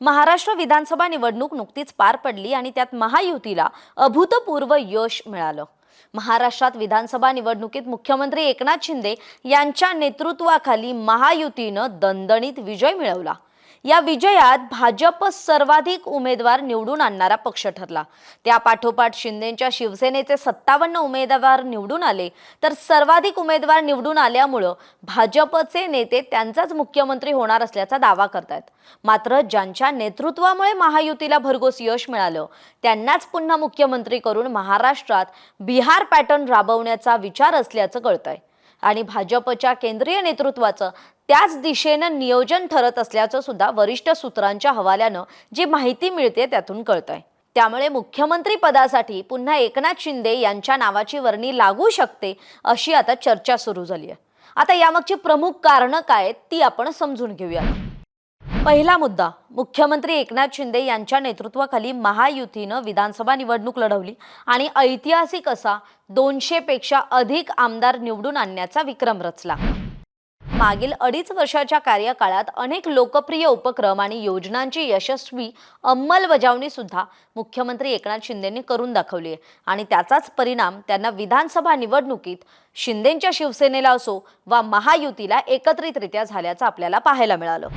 महाराष्ट्र विधानसभा निवडणूक नुकतीच पार पडली आणि त्यात महायुतीला अभूतपूर्व यश मिळालं. महाराष्ट्रात विधानसभा निवडणुकीत मुख्यमंत्री एकनाथ शिंदे यांच्या नेतृत्वाखाली महायुतीनं दणदणीत विजय मिळवला. या विजयात भाजप सर्वाधिक उमेदवार निवडून आणणारा पक्ष ठरला. त्या पाठोपाठ शिंदेच्या शिवसेनेचे सत्तावन्न उमेदवार निवडून आले. तर सर्वाधिक उमेदवार निवडून आल्यामुळं भाजपचे नेते त्यांचाच मुख्यमंत्री होणार असल्याचा दावा करतायत. मात्र ज्यांच्या नेतृत्वामुळे महायुतीला भरघोस यश मिळालं त्यांनाच पुन्हा मुख्यमंत्री करून महाराष्ट्रात बिहार पॅटर्न राबवण्याचा विचार असल्याचं कळतंय. आणि भाजपच्या केंद्रीय नेतृत्वाचं त्याच दिशेनं नियोजन ठरत असल्याचं सुद्धा वरिष्ठ सूत्रांच्या हवाल्यानं जी माहिती मिळते त्यातून कळतंय. त्यामुळे मुख्यमंत्री पदासाठी पुन्हा एकनाथ शिंदे यांच्या नावाची वर्णी लागू शकते अशी आता चर्चा सुरू झाली आहे आता यामागची प्रमुख कारणं काय आहेत ती आपण समजून घेऊया पहिला मुद्दा मुख्यमंत्री एकनाथ शिंदे यांच्या नेतृत्वाखाली महायुतीनं विधानसभा निवडणूक लढवली आणि ऐतिहासिक असा दोनशे पेक्षा अधिक आमदार निवडून आणण्याचा विक्रम रचला. मागील अडीच वर्षाच्या कार्यकाळात अनेक लोकप्रिय उपक्रम आणि योजनांची यशस्वी अंमलबजावणी सुद्धा मुख्यमंत्री एकनाथ शिंदेंनी करून दाखवली आहे. आणि त्याचाच परिणाम त्यांना विधानसभा निवडणुकीत शिंदेंच्या शिवसेनेला असो वा महायुतीला एकत्रितरित्या झाल्याचं आपल्याला पाहायला मिळालं.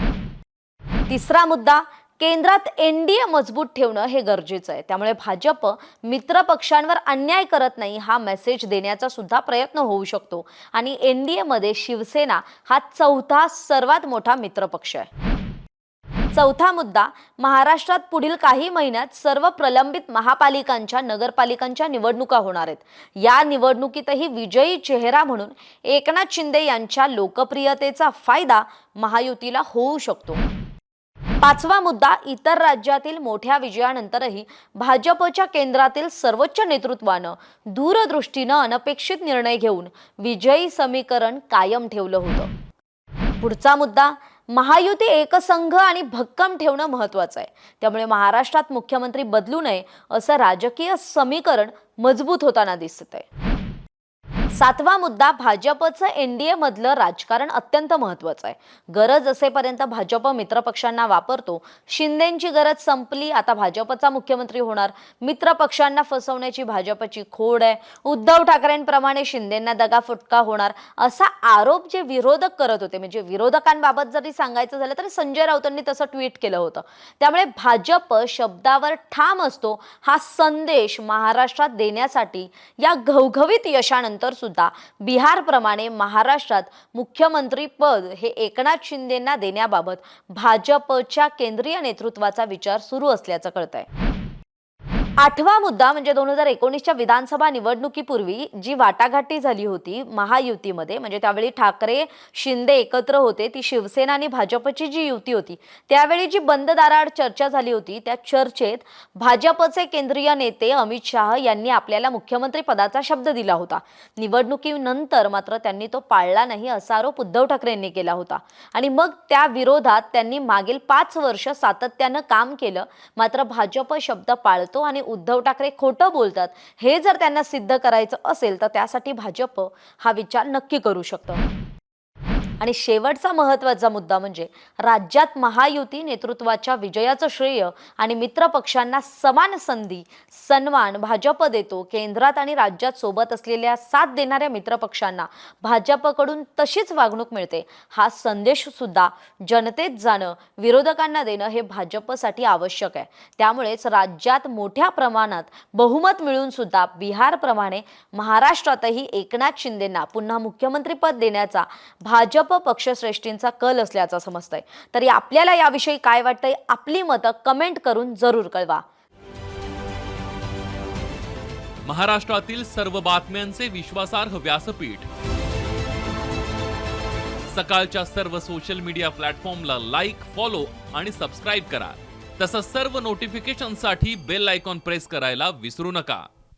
तिसरा मुद्दा केंद्रात एनडीए मजबूत ठेवणं हे गरजेचं आहे. त्यामुळे भाजप मित्र पक्षांवर अन्याय करत नाही हा मेसेज देण्याचा सुद्धा प्रयत्न होऊ शकतो. आणि एनडीए मध्ये शिवसेना हा चौथा सर्वात मोठा मित्रपक्ष आहे. चौथा मुद्दा महाराष्ट्रात पुढील काही महिन्यात सर्व प्रलंबित महापालिकांच्या नगरपालिकांच्या निवडणुका होणार आहेत. या निवडणुकीतही विजयी चेहरा म्हणून एकनाथ शिंदे यांच्या लोकप्रियतेचा फायदा महायुतीला होऊ शकतो. पाचवा मुद्दा इतर राज्यातील मोठ्या विजयानंतरही भाजपच्या केंद्रातील सर्वोच्च नेतृत्वानं दूरदृष्टीनं अनपेक्षित निर्णय घेऊन विजयी समीकरण कायम ठेवलं होतं. पुढचा मुद्दा महायुती एकसंघ आणि भक्कम ठेवणं महत्वाचं आहे. त्यामुळे महाराष्ट्रात मुख्यमंत्री बदलू नये असं राजकीय समीकरण मजबूत होताना दिसत आहे सातवा मुद्दा भाजपचं एनडीए मधलं राजकारण अत्यंत महत्वाचं आहे. गरज असेपर्यंत भाजप मित्रपक्षांना वापरतो. शिंदेची गरज संपली आता भाजपचा मुख्यमंत्री होणार. मित्रपक्षांना फसवण्याची भाजपची खोड आहे. उद्धव ठाकरेंप्रमाणे शिंदेंना दगाफुटका होणार. असा आरोप जे विरोधक करत होते म्हणजे विरोधकांबाबत जरी सांगायचं झालं तरी संजय राऊतांनी तसं ट्विट केलं होतं. त्यामुळे भाजप शब्दावर ठाम असतो. हा संदेश महाराष्ट्रात देण्यासाठी या घवघवीत यशानंतर सुद्धा बिहारप्रमाणे महाराष्ट्रात मुख्यमंत्री पद हे एकनाथ शिंदेंना देण्याबाबत भाजपच्या केंद्रीय नेतृत्वाचा विचार सुरू असल्याचं कळतंय. आठवा मुद्दा म्हणजे दोन हजार एकोणीसच्या विधानसभा निवडणुकीपूर्वी जी वाटाघाटी झाली होती महायुतीमध्ये म्हणजे त्यावेळी ठाकरे शिंदे एकत्र होते ती शिवसेना आणि भाजपची जी युती होती त्यावेळी जी बंद दाराआड चर्चा झाली होती त्या चर्चेत भाजपचे केंद्रीय नेते अमित शाह यांनी आपल्याला मुख्यमंत्री पदाचा शब्द दिला होता. निवडणुकीनंतर मात्र त्यांनी तो पाळला नाही असा आरोप उद्धव ठाकरेंनी केला होता. आणि मग त्या विरोधात त्यांनी मागील पाच वर्ष सातत्यानं काम केलं मात्र भाजप शब्द पाळतो आणि उद्धव ठाकरे खोटं बोलतात हे जर त्यांना सिद्ध करायचं असेल तर त्यासाठी भाजप हा विचार नक्की करू शकतं. आणि शेवटचा महत्त्वाचा मुद्दा म्हणजे राज्यात महायुती नेतृत्वाच्या विजयाचं श्रेय आणि मित्रपक्षांना समान संधी सन्मान भाजप देतो केंद्रात आणि राज्यात सोबत असलेल्या साथ देणाऱ्या मित्रपक्षांना भाजपकडून तशीच वागणूक मिळते. हा संदेश सुद्धा जनतेत जाणं विरोधकांना देणं हे भाजपसाठी आवश्यक आहे. त्यामुळेच राज्यात मोठ्या प्रमाणात बहुमत मिळून सुद्धा बिहारप्रमाणे महाराष्ट्रातही एकनाथ शिंदेंना पुन्हा मुख्यमंत्रीपद देण्याचा भाजप भाजप पक्षश्रेष्ठींचा कल असल्याचं समजतंय तरी आपल्याला याविषयी काय वाटतंय आपली मतं कमेंट करून जरूर कळवा महाराष्ट्रातील सर्व बातम्यांचे विश्वासार्ह व्यासपीठ सकाळच्या सर्व सोशल मीडिया प्लॅटफॉर्मला लाईक फॉलो आणि सबस्क्राईब करा तसंच सर्व नोटिफिकेशनसाठी बेल आयकॉन प्रेस करायला विसरू नका